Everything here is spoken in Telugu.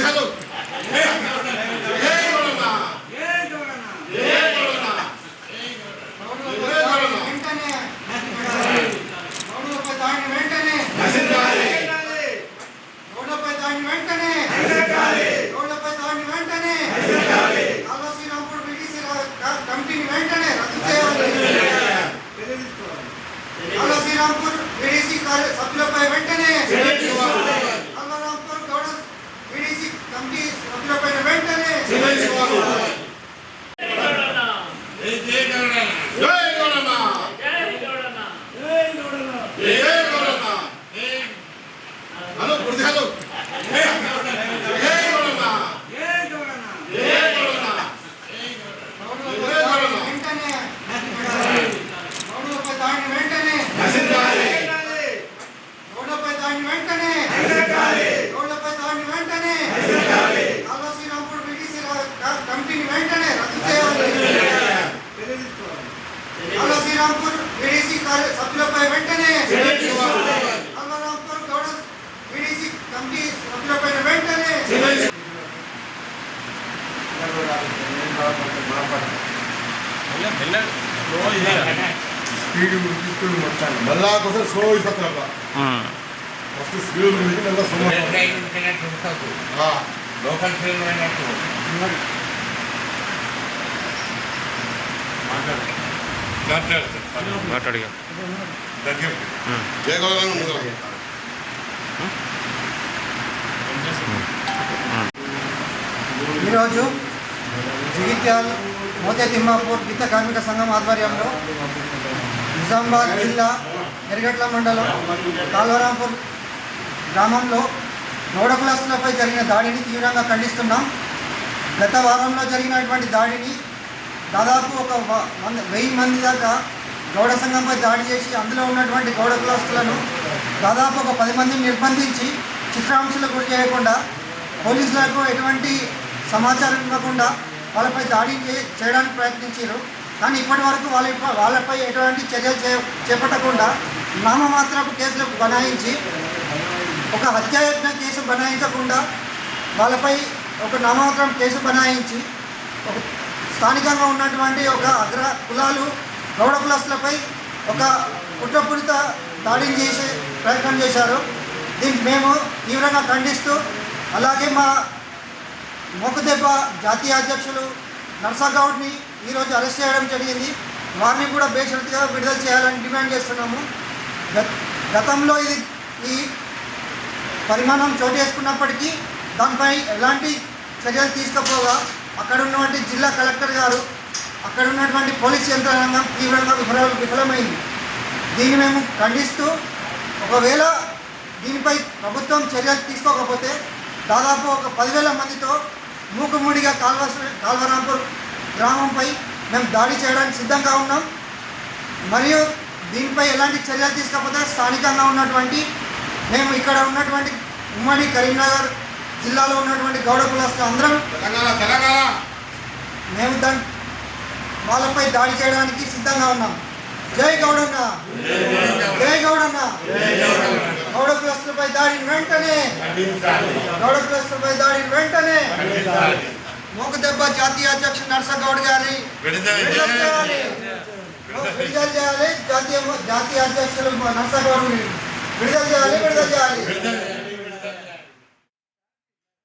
দেখালো ドラマ అలా శ్రీరాంపూర్ విడిసి సభ్యులపై వెంటనే అమరాంపూర్ గౌడ విడిసి కమిటీ సభ్యులపై వెంటనే స్పీడ్ తీసుకుని మొత్తాన్ని మళ్ళా కోసం స్లో అయిపోతున్నా ఫస్ట్ స్పీడ్ గురించి మళ్ళీ స్లో ట్రైన్ ఉంటున్నట్టు ఉంటుంది లోకల్ ట్రైన్ అయినట్టు మాట్లాడిగా ఈరోజు జగిత్యాల్ మోతే తిమ్మాపూర్ గీత కార్మిక సంఘం ఆధ్వర్యంలో నిజామాబాద్ జిల్లా ఎరగట్ల మండలం కాల్వరాంపూర్ గ్రామంలో గౌడ కులస్తులపై జరిగిన దాడిని తీవ్రంగా ఖండిస్తున్నాం. గత వారంలో జరిగినటువంటి దాడిని దాదాపు ఒక వెయ్యి మంది దాకా గౌడ సంఘంపై దాడి చేసి అందులో ఉన్నటువంటి గౌడ కులస్తులను దాదాపు ఒక పది మందిని నిర్బంధించి చిత్రాంశాలకు గురి చేయకుండా పోలీసులకు ఎటువంటి సమాచారం ఇవ్వకుండా వాళ్ళపై దాడి చే- చేయడానికి ప్రయత్నించారు. కానీ ఇప్పటి వరకు వాళ్ళ వాళ్ళపై ఎటువంటి చర్యలు చే చేపట్టకుండా నామమాత్రపు కేసులకు బనాయించి ఒక హత్యాయత్న కేసు బనాయించకుండా వాళ్ళపై ఒక నామమాత్రం కేసు బనాయించి ఒక స్థానికంగా ఉన్నటువంటి ఒక అగ్ర కులాలు గౌడ కులస్తులపై ఒక కుట్రపురిత దాడిని చేసే ప్రయత్నం చేశారు. దీనికి మేము తీవ్రంగా ఖండిస్తూ అలాగే మా మోకదెబ్బ జాతీయ అధ్యక్షులు నర్సాగౌడ్ని ఈరోజు అరెస్ట్ చేయడం జరిగింది. వారిని కూడా బేషరతుగా విడుదల చేయాలని డిమాండ్ చేస్తున్నాము. గత- గతంలో ఇది ఈ పరిమాణం చోటు చేసుకున్నప్పటికీ దానిపై ఎలాంటి చర్యలు తీసుకపోగా అక్కడ ఉన్నటువంటి జిల్లా కలెక్టర్ గారు అక్కడ ఉన్నటువంటి పోలీస్ యంత్రాంగం తీవ్రంగా విఫల విఫలమైంది. దీన్ని మేము ఖండిస్తూ ఒకవేళ దీనిపై ప్రభుత్వం చర్యలు తీసుకోకపోతే దాదాపు ఒక పదివేల మందితో మూకుముడిగా కాల్వ కాల్వరాంపూర్ గ్రామంపై మేము దాడి చేయడానికి సిద్ధంగా ఉన్నాం. మరియు దీనిపై ఎలాంటి చర్యలు తీసుకోకపోతే స్థానికంగా ఉన్నటువంటి మేము ఇక్కడ ఉన్నటువంటి ఉమ్మడి కరీంనగర్ జిల్లాలో ఉన్నటువంటి గౌడ కులస్తులు అందరం తెలంగాణ తెలంగాణ. మేము దాని వాళ్ళపై దాడి చేయడానికి సిద్ధంగా ఉన్నాం. జై గౌడన్న. జై గౌడన్న. గౌడ కులస్తులపై దాడిని వెంటనే గౌడ కులస్తులపై దాడిని వెంటనే మూకదెబ్బ జాతీయ అధ్యక్షుడు నర్సగౌడ్ గారి విడుదల చేయాలి. జాతీయ జాతీయ అధ్యక్షులు నర్సగౌడ్ విడుదల చేయాలి విడుదల చేయాలి.